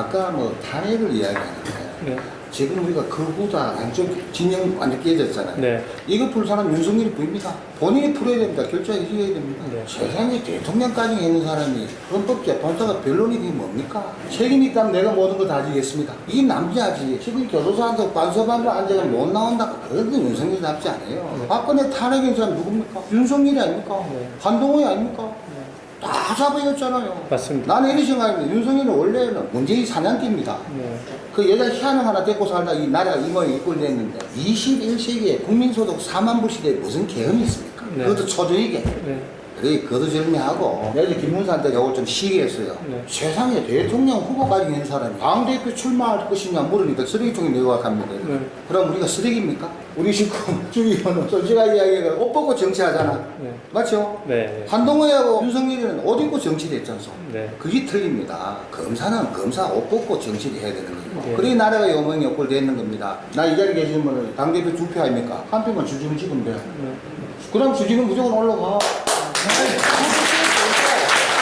아까 뭐 탄핵을 이야기하는데 네. 지금 우리가 그 후다 양쪽 진영 완전 깨졌잖아요. 네. 이거 풀 사람 윤석열이 보입니다. 본인이 풀어야 됩니다. 결정해 주셔야 됩니다. 네. 세상에 대통령까지 있는 사람이 헌법재판소가 변론이 그게 뭡니까? 책임 있다면 내가 모든 거다 지겠습니다. 이게 남자지. 지금 교도소한테 반서반도 앉아가 못 나온다. 그건 윤석열이 남지 않아요. 박근혜 탄핵인 사람 누굽니까? 윤석열이 아닙니까? 네. 한동훈이 아닙니까? 다 잡아였잖아요. 맞습니다. 나는 이런 생각입니다. 윤석열은 원래는 문재인 사냥개입니다. 네. 그 여자 희한을 하나 데리고 살다 이 나라가 이 모양 이 꼴됐는데 21세기에 국민소득 4만 불 시대에 무슨 계엄이 있습니까? 네. 그것도 초저이게. 네. 그래 거두절미하고 내가 김문수한테 저걸 좀 시기 했어요. 네. 세상에 대통령 후보까지 있는 사람이 당 대표 출마할 것이냐 물으니까 쓰레기통에 내각합니다. 네. 그럼 우리가 쓰레기입니까? 우리 지금 주의원은 솔직하게 이야기해가 옷 벗고 정치하잖아. 네. 맞죠? 네. 한동훈하고 윤석열이는 정치를 했잖소. 네. 그게 틀립니다. 검사는 검사 옷 벗고 정치를 해야 되는 거죠. 네. 그래 나라가 요명이 없고 되는 겁니다. 나 이 자리에 계시는 분은 당대표 두 표 아닙니까? 한 표만 주지면 찍으면 돼요. 네. 그럼 주지는 무조건 올라가.